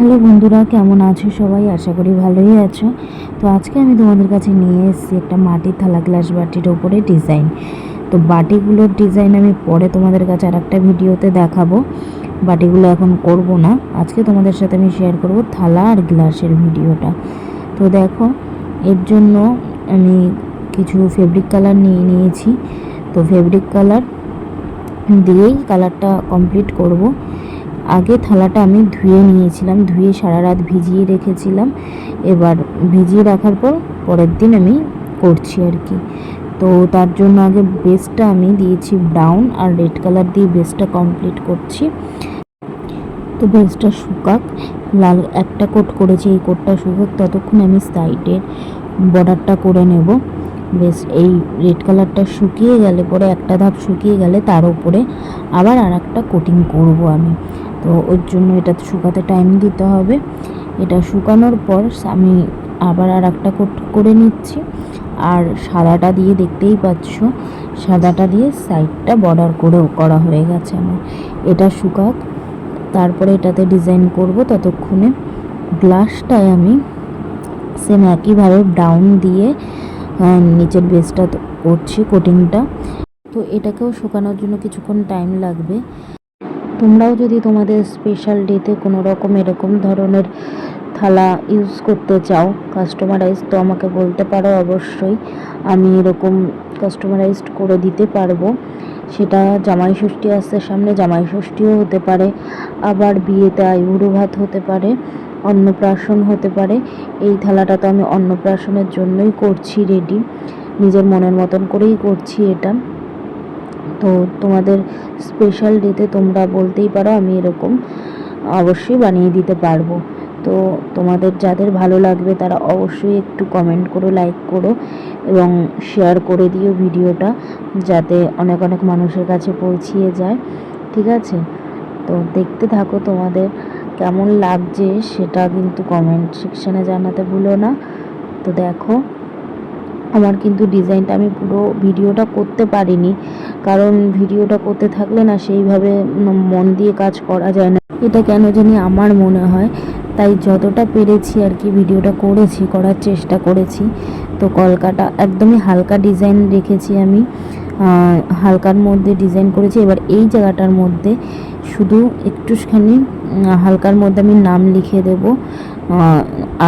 Hello বন্ধুরা, কেমন আছো সবাই? আশা করি ভালোই আছো। তো আজকে আমি তোমাদের কাছে নিয়ে এসেছি একটা মাটির থালা, গ্লাস বাটির ওপরে ডিজাইন। তো বাটিগুলোর ডিজাইন আমি পরে তোমাদের কাছে আর একটা ভিডিওতে দেখাবো। বাটিগুলো এখন করব না। আজকে তোমাদের সাথে আমি শেয়ার করব থালা আর গ্লাসের ভিডিওটা। তো দেখো, এর জন্য আমি কিছু ফেব্রিক কালার নিয়ে নিয়েছি। তো ফেব্রিক কালার দিয়েই কালারটা কমপ্লিট করব। আগে থালাটা আমি ধুয়ে নিয়েছিলাম, ধুয়ে সারা রাত ভিজিয়ে রেখেছিলাম। এবার ভিজিয়ে রাখার পর পরের দিন আমি করছি আর কি। তো তার জন্য আগে বেসটা আমি দিয়েছি ব্রাউন আর রেড কালার দিয়ে বেসটা কমপ্লিট করছি। তো বেসটা শুকাক, লাল একটা কোট করেছি, এই কোটটা শুকাক, ততক্ষণ আমি সাইডের বর্ডারটা করে নেব। বেশ, এই রেড কালারটা শুকিয়ে গেলে পরে একটা ধাপ শুকিয়ে গেলে তার উপরে আবার আর একটা কোটিং করব আমি। তো ওর জন্য এটা শুকাতে টাইম দিতে হবে। এটা শুকানোর পর আমি আবার আর একটা কোট করে নিচ্ছি। আর সাদাটা দিয়ে দেখতেই পাচ্ছ, সাদাটা দিয়ে সাইডটা বর্ডার করেও করা হয়ে গেছে আমার। এটা শুকাক, তারপরে এটাতে ডিজাইন করব ততক্ষণে। গ্লাসটায় আমি সেম একইভাবে ব্রাউন দিয়ে নিচের বেসটা করছি কোটিংটা তো এটাকেও শুকানোর জন্য কিছুক্ষণ টাইম লাগবে। তোমরাও যদি তোমাদের স্পেশাল ডেতে কোনো রকম এরকম ধরনের থালা ইউজ করতে চাও কাস্টমারাইজ তো আমাকে বলতে পারো অবশ্যই। আমি এরকম কাস্টমারাইজড করে দিতে পারব। সেটা জামাই ষষ্ঠী আসতে সামনে, জামাই ষষ্ঠীও হতে পারে, আবার বিয়েতে আইবুড়ো ভাত হতে পারে, অন্নপ্রাশন হতে পারে। এই থালাটা তো আমি অন্নপ্রাশনের জন্যই করছি রেডি নিজের মনের মতন করেই করছি এটা। তো তোমাদের স্পেশাল ডেতে তোমরা বলতেই পারো, আমি এরকম অবশ্যই বানিয়ে দিতে পারব। তো তোমাদের যাদের ভালো লাগবে, তারা অবশ্যই একটু কমেন্ট করো লাইক করো এবং শেয়ার করে দিও ভিডিওটা, যাতে অনেক অনেক মানুষের কাছে পৌঁছিয়ে যায়। ঠিক আছে? তো দেখতে থাকো তোমাদের কেমন লাগছে, সেটা কিন্তু কমেন্ট সেকশানে জানাতে ভুলো না। তো দেখো। আমার কিন্তু ডিজাইনটা আমি পুরো ভিডিওটা করতে পারিনি। কারণ ভিডিওটা করতে থাকলে না সেইভাবে মন দিয়ে কাজ করা যায় না। এটা কেন জানি আমার মনে হয়। তাই যতটা পেরেছি আর কি ভিডিওটা করেছি, করার চেষ্টা করেছি, তো কলকাটা একদমই হালকা ডিজাইন রেখেছি আমি। হালকার মধ্যে ডিজাইন করেছি। এবার এই জায়গাটার মধ্যে শুধু একটুখানি হালকার মধ্যে আমি নাম লিখে দেব।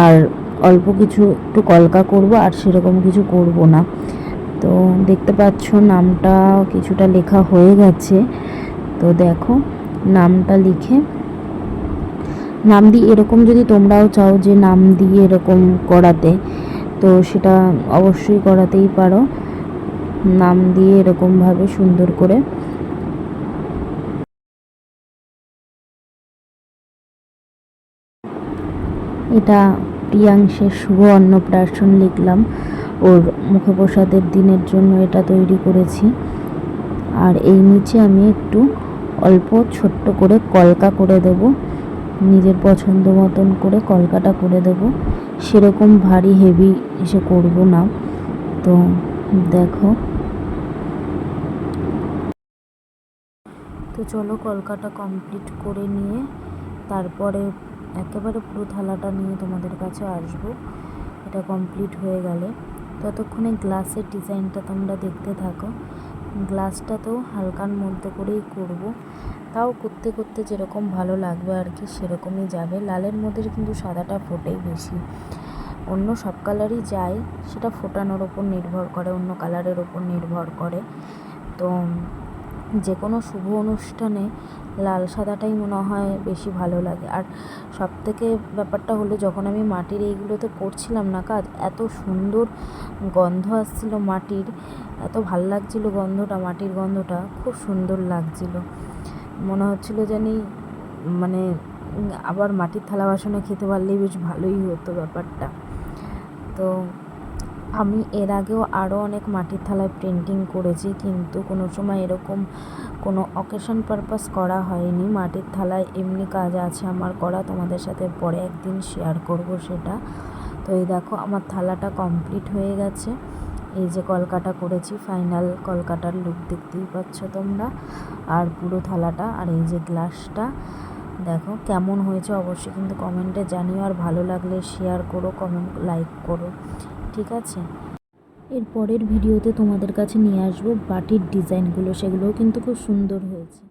আর অল্প কিছু একটু কলকা করব আর সেরকম কিছু করব না। তো দেখতে পাচ্ছ নামটা কিছুটা লেখা হয়ে গেছে। তো দেখো নামটা লিখে। নাম দিয়ে এরকম যদি তোমরাও চাও যে নাম দিয়ে এরকম করাতে, তো সেটা অবশ্যই করাতেই পারো। নাম দিয়ে এরকমভাবে সুন্দর করে। এটা প্রিয়াংশের শুভ অন্নপ্রাশন লিখলাম। ওর মুখপ্রসাদের দিনের জন্য এটা তৈরি করেছি। আর এই নিচে আমি একটু অল্প ছোট্ট করে কলকা করে দেব। নিজের পছন্দ মতন করে কলকাটা করে দেব। সেরকম ভারী হেভি এসে করব না। তো দেখো। তো চলো কলকাটা কমপ্লিট করে নিয়ে তারপরে একেবারে পুরো থালাটা নিয়ে তোমাদের কাছে আসব। এটা কমপ্লিট হয়ে গেলে। ততক্ষণে গ্লাসের ডিজাইনটা তোমরা দেখতে থাকো। গ্লাসটা তো হালকার মধ্যে করেই করব। তাও করতে করতে যেরকম ভালো লাগবে আর কি, সেরকমই যাবে। লালের মধ্যে কিন্তু সাদাটা ফোটেই বেশি। অন্য সব কালারই যায়, সেটা ফোটানোর ওপর নির্ভর করে, অন্য কালারের ওপর নির্ভর করে। তো যে কোনো শুভ অনুষ্ঠানে লাল সাদাটাই মনে হয় বেশি ভালো লাগে। আর সব থেকে ব্যাপারটা হলো, যখন আমি মাটির এইগুলোতে করছিলাম না কাজ, এত সুন্দর গন্ধ আসছিল মাটির, এত ভালো লাগছিল গন্ধটা, মাটির গন্ধটা, খুব সুন্দর লাগছিল। মনে হচ্ছিল জানি মানে আবার মাটির থালা বাসনে খেতে পারলেই বেশ ভালোই হতো ব্যাপারটা। তো আমি এর আগেও আরও অনেক মাটির থালায় পেন্টিং করেছি, কিন্তু কোনো সময় এরকম কোনো অকেশন পারপাস করা হয়নি। মাটির থালায় এমনি কাজ আছে আমার করা, তোমাদের সাথে পরে একদিন শেয়ার করব সেটা। তো এই দেখো, আমার থালাটা কমপ্লিট হয়ে গেছে। এই যে কলকাটা করেছি ফাইনাল কলকাটার লুক দেখতেই পাচ্ছ তোমরা। আর পুরো থালাটা, আর এই যে গ্লাসটা দেখো কেমন হয়েছে অবশ্যই কিন্তু কমেন্টে জানিও। আর ভালো লাগলে শেয়ার করো কমেন্ট লাইক করো। ঠিক আছে? এর পরের ভিডিওতে তোমাদের কাছে নিয়ে আসব বাটির ডিজাইনগুলো, সেগুলোও কিন্তু খুব সুন্দর হয়েছে।